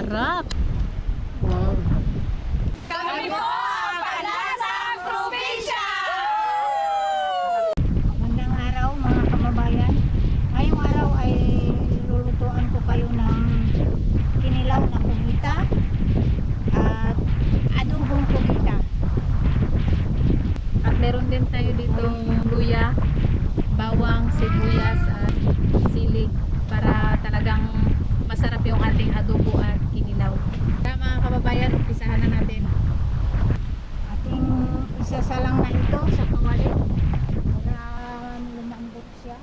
sarap. Wow. Magandang araw mga kababayan. Ngayong araw ay lulutuan ko kayo ng kinilaw na kugita at adobong kugita. At meron din tayo dito luya, bawang, sibuyas at sili para talagang masarap yung ating adobo at kinilaw. Kaya mga kababayan, umpisahan na natin. Ating isasalang na ito sa kawali para lumambot siya.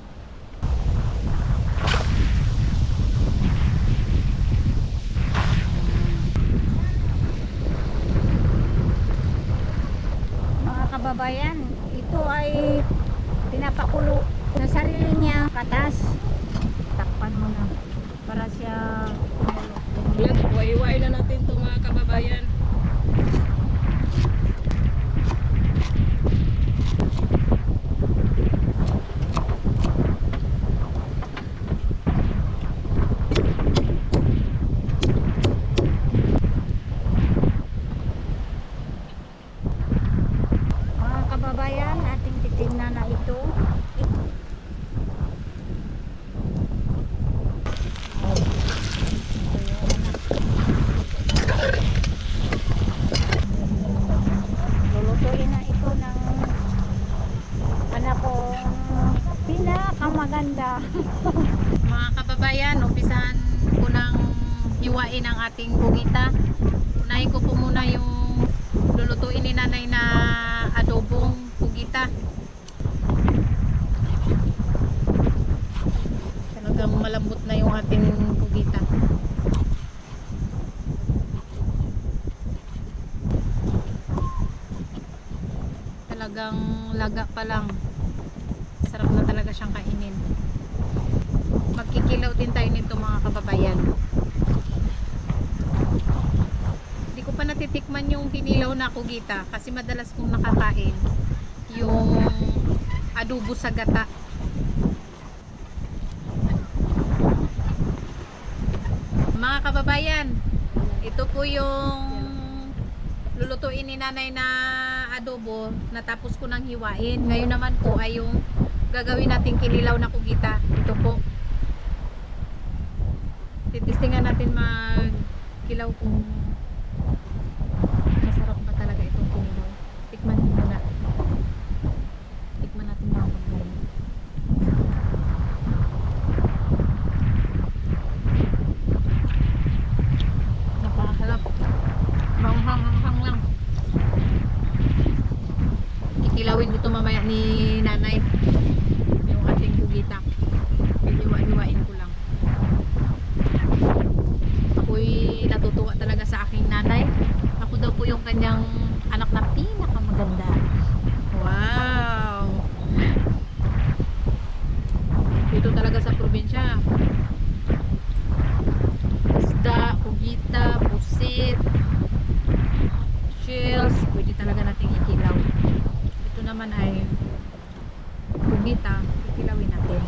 Mga kababayan, ito ay pinapakulo sa sarili niya katas. Takpan mo na para siya huwai na natin ito mga kababayan. Mga kababayan, ating titingnan na ito. Lulutuin na ito ng anak kong pinakamaganda. Mga kababayan, umpisahan ko ng hiwain ang pugita. Unahin ko po muna yung lulutuin ni nanay na adobong pugita. Talagang malambot na yung ating pugita. Talagang laga pa lang. Sarap na talaga siyang kainin magkikilaw din tayo nito mga kababayan hindi ko pa natitikman yung kinilaw na kugita kasi madalas kong nakakain yung adobo sa gata. Mga kababayan ito po yung lulutuin ni nanay na adobo natapos ko nang hiwain. Ngayon naman po ay yung gagawin natin kinilaw na kugita. Ito po. Titistingan natin mag kilaw kung masarap pa talaga itong kinilaw tikman muna tikman natin mga kababayan napakaharap manghang-hanghang lang kikilawin ko to mamaya ni nanay yung ating bugita hiwa-hiwain ko lang ako'y natutuwa talaga sa aking nanay ako daw po yung kanyang anak na pinakamaganda wow dito talaga sa probinsya isda, kugita, pusit shells pwede talaga nating ikilaw ito naman ay kugita ikilawin natin.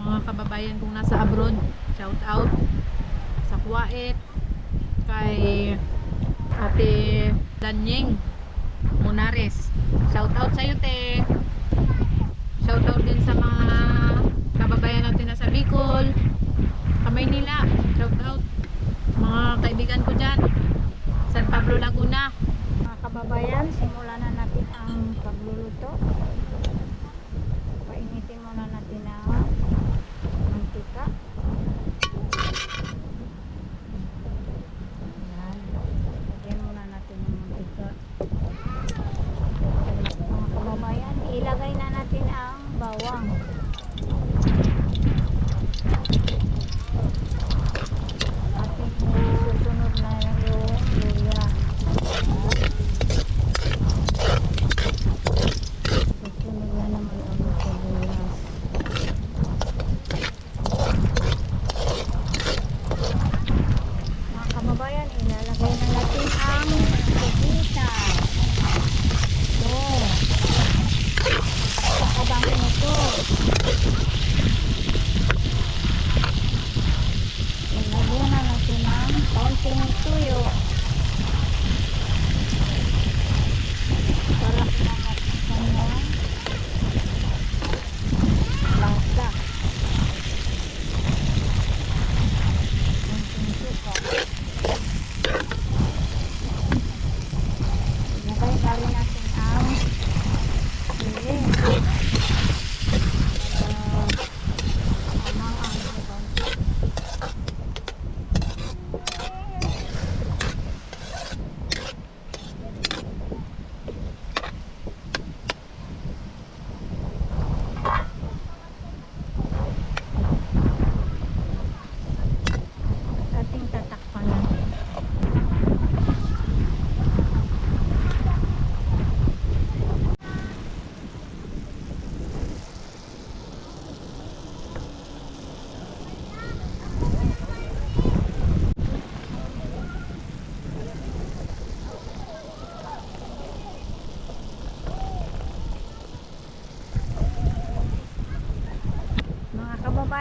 Mga kababayan kong nasa abroad shout out sa Kuwait kay ate Danyeng Munares shout out sa'yo te. Shout out din sa mga kababayan natin na sa Bicol kamay nila shout out mga kaibigan ko Pablo Laguna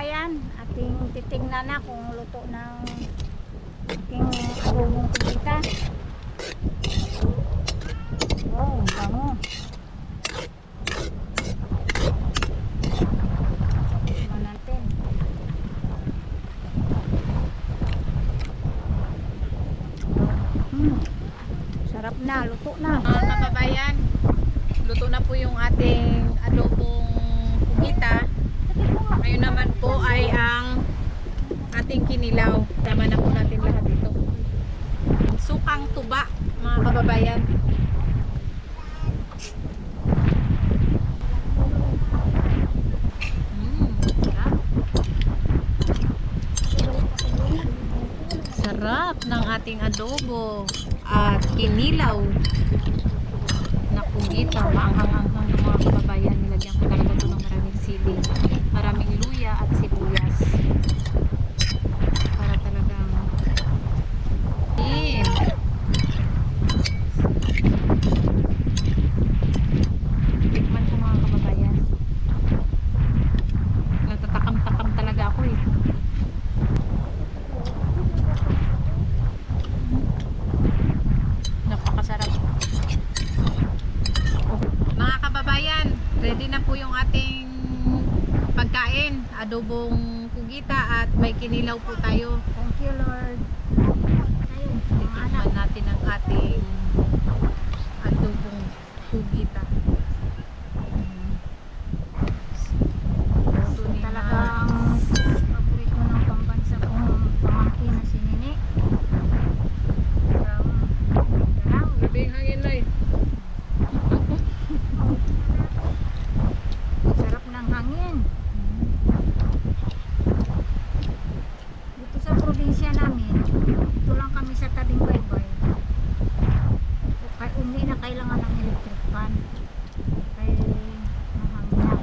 kababayan, ating titingnan na kung luto ng aking adobong kubita. Wow, ang bango. Tingnan natin. Hmm. Sarap na, luto na. Mga kababayan, luto na po yung ating adobong kugita. Ngayon naman po ay ang ating kinilaw. Tama na po natin lahat ito. Sukang tuba, mga kababayan. Mm, sarap. Ng ating adobo at kinilaw na kugita. Maanghang-anghang ng mga kababayan. Nilagyan ko talaga ito ng maraming sili, maraming luya at sibuyas. Para talagang in. Tikman ko mga kababayan. Natatakam-takam talaga ako eh. Napakasarap. Mga kababayan, ready na po yung ating pagkain. Adobong kugita at may kinilaw po tayo. Thank you, Lord. Tikman natin ang ating adobong kugita. Luto ni Talagang paborito ng pambansa kong pamangkin na si Nini. From Mindanao. Grabe yung hangin na Sarap ng hangin. Dito sa probinsya namin, dito lang kami sa tabing baybay. Kaya hindi na kailangan ng electric fan. Kaya mahangin na.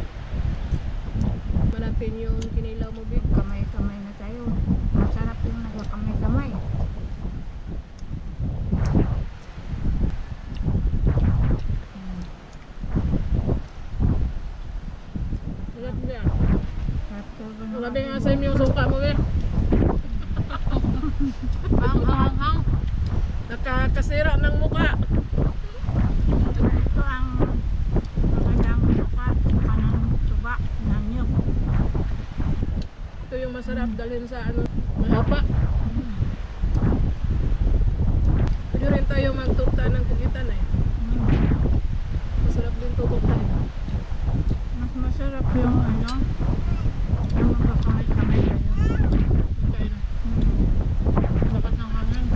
natin yung kinilaw mo, Big. Kamay-kamay na tayo. Masarap yung nagkakamay-kamay. Sarap Grabe nga sa yung suka mo, Big. Ang hang Nakakasira ng mukha. Ito ang magandang suka, suka ng tuba, nanyog. Ito yung masarap dalhin sa ano, mahapa. Pwede rin tayo magtukta ng kugitan eh. Masarap din tutukta eh. Mas masarap yung ano, yung magkakamay-kamay kayo. Lakas ng hangin.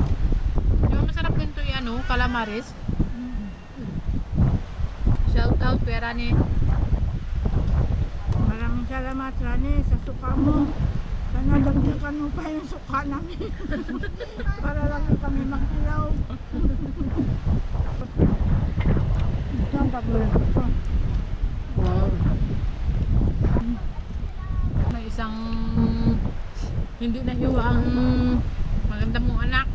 Di ba masarap din yung ano, calamares? Shout out pera ni Maraming salamat Rani sa suka mo. Sana dagdagan mo pa yung suka namin. Para lang kami magkilaw. Ito ang paborito ko. May isang hindi na hiwa ang maganda mong anak.